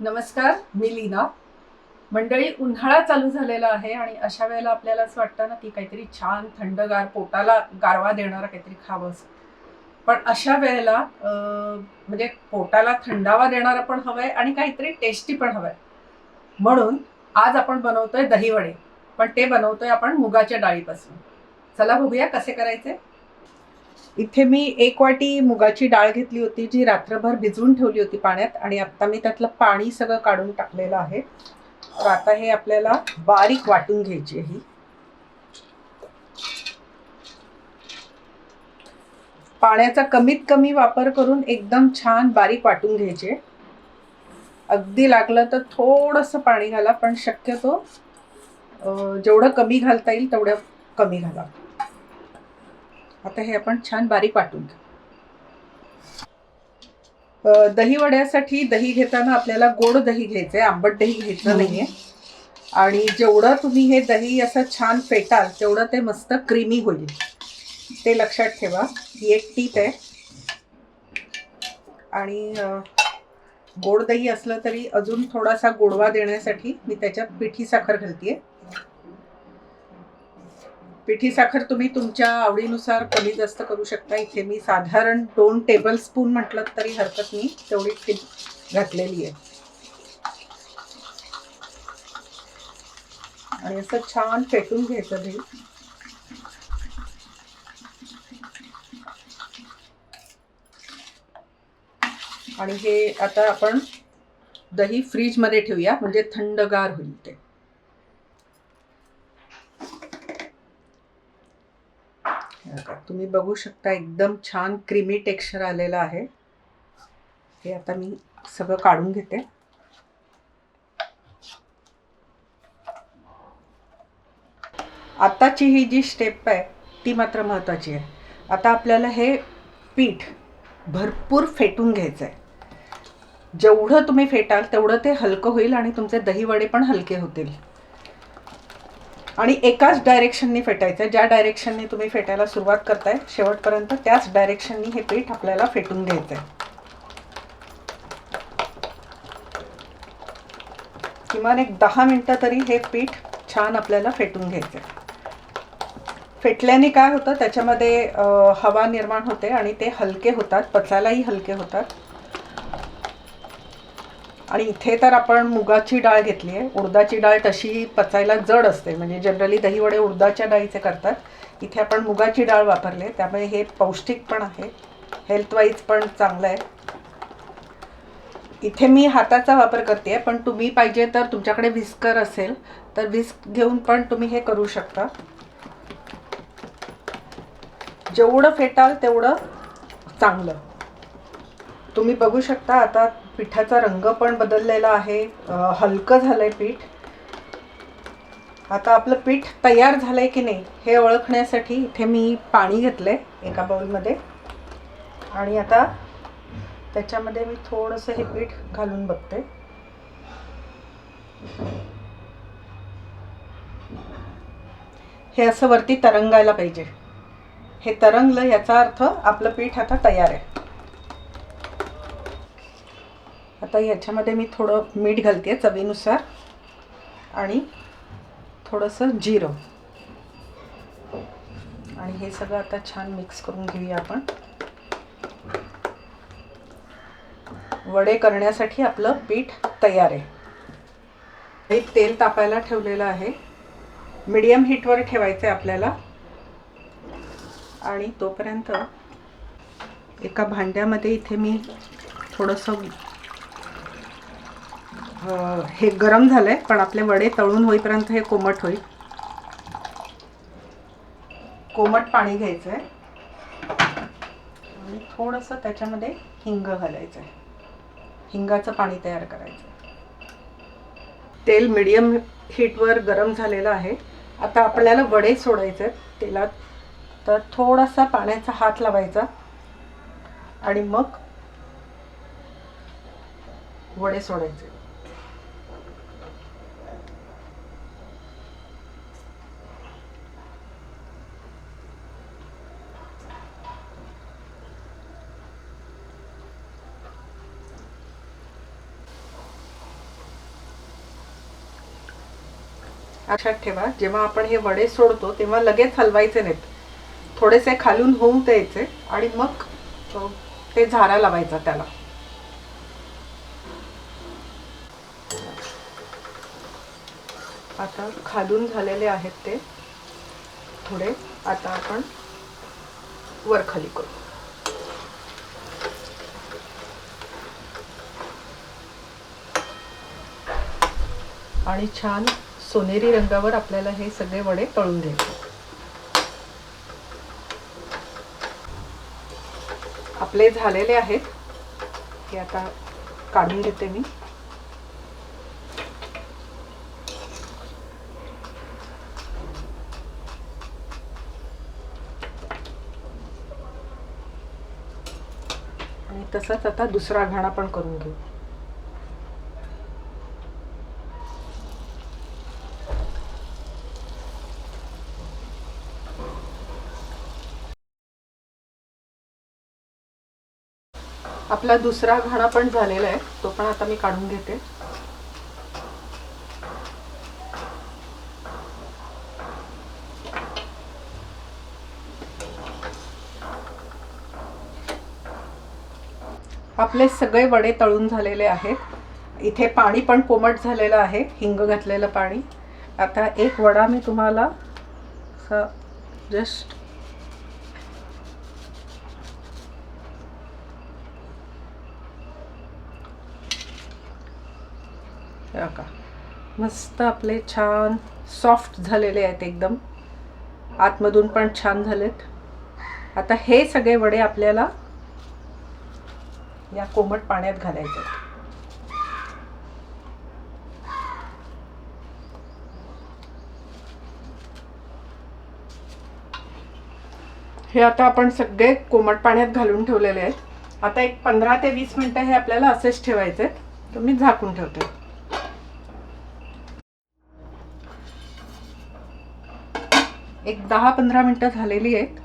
नमस्कार मी लीना. मंडळी उन्हाळा चालू झालेला आहे आणि अशा वेळेला आपल्याला असं वाटतं ना की काहीतरी छान थंडगार पोटाला गारवा देणारं काहीतरी खावं असं पण अशा वेळेला म्हणजे पोटाला थंडावा देणारं पण हवंय आणि काहीतरी टेस्टी पण हवंय. म्हणून आज आपण बनवतोय दहीवडे. पण ते बनवतोय आपण मुगाच्या डाळीपासून. चला बघूया कसे करायचे. इथे मी एक वाटी मुगाची डाळ घेतली होती जी रात्रभर भिजवून ठेवली होती पाण्यात आणि आता मी त्यातलं पाणी सगळं काढून टाकलेलं आहे. तर आता हे आपल्याला बारीक वाटून घ्यायची आहे ही. पाण्याचा कमीत कमी वापर करून एकदम छान बारीक वाटून घ्यायचे. अगदी लागलं तर थोडंसं पाणी घाला पण शक्यतो जेवढं कमी घालता येईल तेवढं कमी घाला. आता हे आपण छान बारीक वाटून घेऊ. दही वड्यासाठी दही घेताना आपल्याला गोड दही घ्यायचंय आंबट दही घ्यायचं नाहीये. आणि जेवढं तुम्ही हे दही असं छान फेटाल तेवढं ते मस्त क्रीमी होईल. ते लक्षात ठेवा ही एक टीप आहे. आणि गोड दही असलं तरी अजून थोडासा गोडवा देण्यासाठी मी त्याच्यात पिठी साखर घालतीये. पिठी साखर तुम्ही तुमच्या आवडीनुसार कमी जास्त करू शकता. इथे मी साधारण दोन टेबल स्पून म्हटलं तरी हरकत नाही. तेवढी टीप घातलेली आहे. आणि असं छान फेटून घ्यायचं दही आणि हे आता आपण दही फ्रीजमध्ये ठेवूया. म्हणजे थंडगार होईल ते. तुम्ही बघू शकता एकदम छान क्रीमी टेक्स्चर आलेलं आहे. हे आता मी सगळं काढून घेते. आताची ही जी स्टेप आहे ती मात्र महत्त्वाची आहे. आता आपल्याला हे पीठ भरपूर फेटून घ्यायचं आहे जेवढं तुम्ही फेटाल तेवढं ते हलकं होईल आणि तुमचे दहीवडे पण हलके होतील. आणि एकाच डायरेक्शननी फेटायचं ज्या डायरेक्शननी तुम्ही फेटायला सुरुवात करताय शेवटपर्यंत त्याच डायरेक्शननी हे पीठ आपल्याला फेटून घ्यायचं आहे किमान एक दहा मिनटं तरी हे पीठ छान आपल्याला फेटून घ्यायचं आहे फेटल्याने काय होतं त्याच्यामध्ये हवा निर्माण होते आणि ते हलके होतात पचायलाही हलके होतात. आणि इथे तर आपण मुगाची डाळ घेतली आहे. उडदाची डाळ तशी पचायला जड असते. म्हणजे जनरली दहीवडे उडदाच्या डाळीचे करतात. इथे आपण मुगाची डाळ वापरले त्यामुळे हे पौष्टिक पण आहे. हेल्थवाईज पण चांगलं आहे. इथे मी हाताचा वापर करते आहे पण तुम्ही पाहिजे तर तुमच्याकडे विस्कर असेल तर विस्क घेऊन पण तुम्ही हे करू शकता. जेवढं फेटाल तेवढं चांगलं. तुम्ही बघू शकता आता पिठाचा रंग पण बदललेला आहे. हलकं हलकं झालंय पीठ. आता आपलं पीठ तयार झालंय की नाही हे ओळखण्यासाठी इथे मी पाणी घेतलंय एका बाउलमध्ये आणि आता त्याच्यामध्ये मी थोडंसं हे पीठ घालून बघते. हे असं वरती तरंगायला पाहिजे. हे तरंगलं याचा अर्थ आपलं पीठ आता तयार आहे. आता याच्यामध्ये मी थोडं मीठ घालते चवीनुसार. आणि थोडंसं जिरं. आणि हे सगळं आता छान मिक्स करून घेऊया आपण. वडे करण्यासाठी आपलं पीठ तयार आहे. हे तेल तापायला ठेवलेलं आहे. मीडियम हीटवर ठेवायचं आहे आपल्याला. आणि तोपर्यंत एका भांड्यामध्ये इथे मी थोडंसं हे गरम झालं आहे पण आपले वडे तळून होईपर्यंत हे कोमट होईल. कोमट पाणी घ्यायचं आहे आणि थोडंसं त्याच्यामध्ये हिंग घालायचं आहे हिंगाचं पाणी तयार करायचं तेल मिडियम हीटवर गरम झालेलं आहे. आता आपल्याला वडे सोडायचे आहेत तेलात. तर थोडासा पाण्याचा हात लावायचा. आणि मग वडे सोडायचे. लक्षात ठेवा जेव्हा आपण हे वडे सोडतो तेव्हा लगेच हलवायचे नाहीत. थोडेसे खालून होऊन द्यायचे आणि मग ते झारा लावायचा त्याला. आता खालून झालेले आहेत ते. थोडे आता आपण वर खाली करू. आणि छान सोनेरी रंगावर आपल्याला हे सगळे वडे तळून घ्यायचे. आपले झालेले आहेत. हे आता काढून घेते मी. आणि तसंच आता दुसरा घाणा पण करून घेऊ. आपला दुसरा घाणा पण झालेला आहे. तो पण आता मी काढून घेते. आपले सगळे वडे तळून झालेले आहेत. इथे पाणी पण कोमट झालेलं आहे. हिंग घातलेलं पाणी. आता एक वडा मी तुम्हाला जस्ट का? मस्त आपले छान सॉफ्ट झालेले आहेत एकदम. आतमधून पण छान झालेत. आता हे सगळे वडे आपल्याला या कोमट पाण्यात घालायचे आहेत. हे आता आपण सगळे कोमट पाण्यात घालून ठेवलेले आहेत. आता एक पंधरा ते वीस मिनटं हे आपल्याला असेच ठेवायचे तर मी झाकून ठेवते. एक दहा पंधरा मिनटं झालेली आहेत.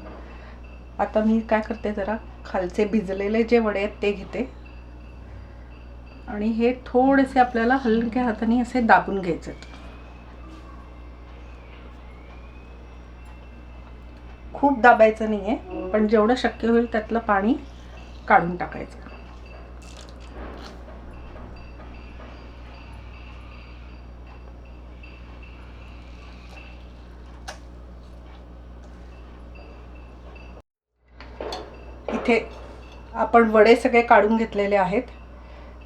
आता मी काय करते जरा खालचे भिजलेले जे वडे आहेत ते घेते. आणि हे थोडेसे आपल्याला हलक्या हाताने असे दाबून घ्यायचे खूप दाबायचं नाही आहे पण जेवढं शक्य होईल त्यातलं पाणी काढून टाकायचं. इथे आपण वडे सगळे काढून घेतलेले आहेत.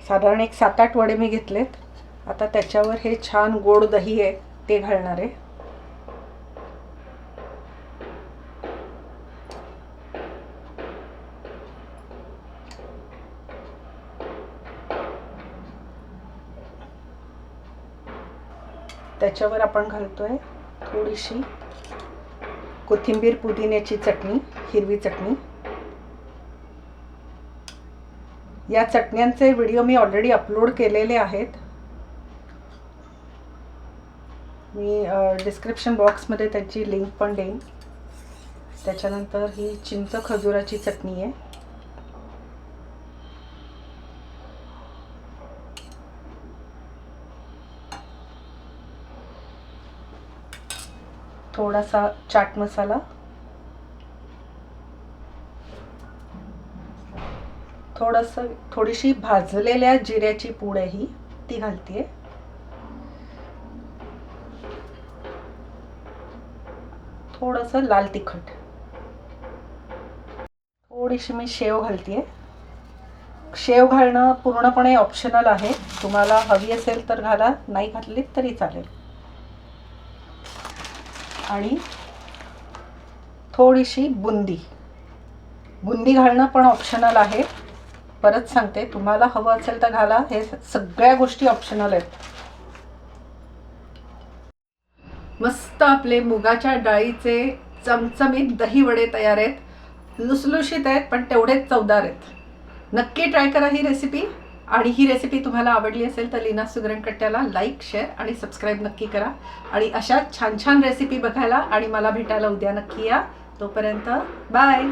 साधारण एक सात आठ वडे मी घेतलेत. आता त्याच्यावर हे छान गोड दही आहे ते घालणार आहे. त्याच्यावर आपण घालतोय थोडीशी कोथिंबीर पुदिन्याची चटणी हिरवी चटणी. या चटण्यांचे व्हिडिओ मी ऑलरेडी अपलोड केलेले आहेत. मी डिस्क्रिप्शन बॉक्समध्ये त्याची लिंक पण देईन. त्याच्यानंतर ही चिंच खजुराची चटणी आहे. थोडासा चाट मसाला. थोडंसं थोडीशी भाजलेल्या जिऱ्याची पूड ही ती घालते थोडंसं लाल तिखट. थोडीशी मी शेव घालते शेव घालणं पूर्णपणे ऑप्शनल आहे. तुम्हाला हवी असेल तर घाला नाही घातली तरी चालेल. आणि थोडीशी बुंदी. बुंदी घालणं पण ऑप्शनल आहे. परत सांगते तुम्हाला हवं असेल तर घाला. हे सगळ्या गोष्टी ऑप्शनल आहेत. मस्त आपले मुगाच्या डाळीचे चमचमीत दही वडे तयार आहेत. लुसलुशीत आहेत पण तेवढेच चवदार आहेत. नक्की ट्राय करा ही रेसिपी आणि ही रेसिपी तुम्हाला आवडली असेल तर लीना सुगरण कट्ट्याला लाईक शेअर आणि सबस्क्राईब नक्की करा. आणि अशा छान छान रेसिपी बघायला आणि मला भेटायला उद्या नक्की या. तोपर्यंत बाय